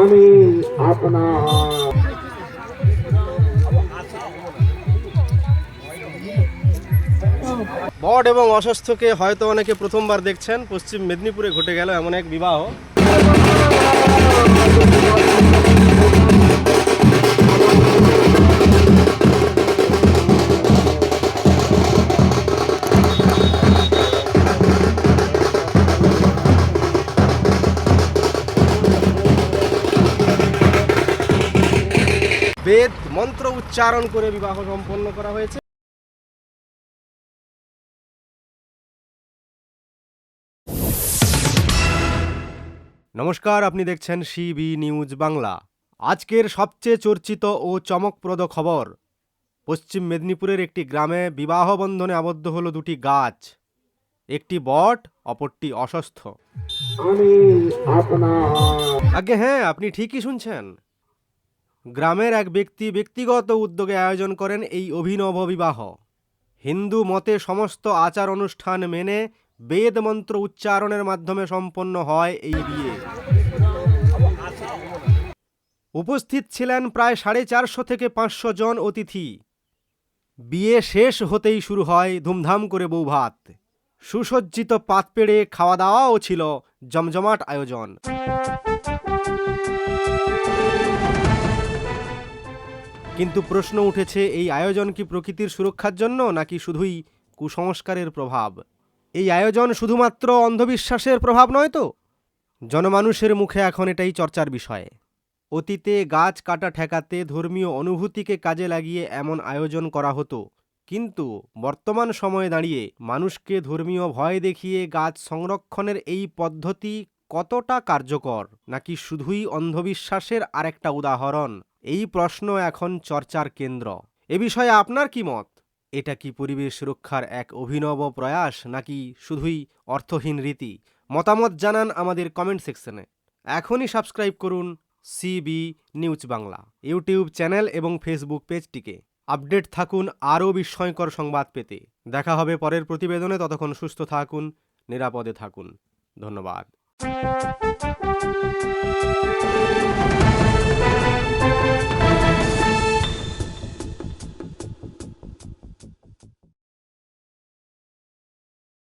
আমি আপনার বট এবং অসুস্থকে হয়তো অনেকে প্রথমবার দেখছেন, পশ্চিম মেদিনীপুরে ঘটে গেল এমন এক বিবাহ। বেদ মন্ত্র উচ্চারণ করে বিবাহ সম্পন্ন করা হয়েছে। নমস্কার আপনি দেখছেন সিবি নিউজ বাংলা। আজকের সবচেয়ে চর্চিত ও চমকপ্রদ খবর পশ্চিম মেদিনীপুরের একটি গ্রামে বিবাহ বন্ধনে আবদ্ধ হলো দুটি গাছ। একটি বট অপরটি অসস্থ। আগে হ্যাঁ আপনি ঠিকই শুনছেন। গ্রামের এক ব্যক্তি ব্যক্তিগত উদ্যোগে আয়োজন করেন এই অভিনব বিবাহ। হিন্দু মতে সমস্ত আচার অনুষ্ঠান মেনে বেদ মন্ত্র উচ্চারণের মাধ্যমে সম্পন্ন হয় এই বিয়ে। উপস্থিত ছিলেন প্রায় সাড়ে চারশো থেকে পাঁচশো জন অতিথি। বিয়ে শেষ হতেই শুরু হয় ধুমধাম করে বৌভাত। সুসজ্জিত পাত পেড়ে খাওয়া দাওয়াও ছিল জমজমাট আয়োজন। কিন্তু প্রশ্ন উঠেছে, এই আয়োজন কি প্রকৃতির সুরক্ষার জন্য নাকি শুধুই কুসংস্কারের প্রভাব? এই আয়োজন শুধুমাত্র অন্ধবিশ্বাসের প্রভাব নয় তো? জনমানুষের মুখে এখন এটাই চর্চার বিষয়। অতীতে গাছ কাটা ঠেকাতে ধর্মীয় অনুভূতিকে কাজে লাগিয়ে এমন আয়োজন করা হতো। কিন্তু বর্তমান সময়ে দাঁড়িয়ে মানুষকে ধর্মীয় ভয় দেখিয়ে গাছ সংরক্ষণের এই পদ্ধতি কতটা কার্যকর নাকি শুধুই অন্ধবিশ্বাসের আরেকটা উদাহরণ? এই প্রশ্ন এখন চর্চার কেন্দ্র। এ বিষয়ে আপনার কি মত? এটা কি পরিবেশ রক্ষার এক অভিনব প্রয়াস, নাকি শুধুই অর্থহীন রীতি? মতামত জানান আমাদের কমেন্ট সেকশনে এখনই সাবস্ক্রাইব করুন CB news Bangla YouTube channel এবং ফেসবুক পেজটিকে আপডেট থাকুন আরও বিস্ময়কর সংবাদ পেতে। দেখা হবে পরের প্রতিবেদনে, ততক্ষণ সুস্থ থাকুন, নিরাপদে থাকুন। ধন্যবাদ।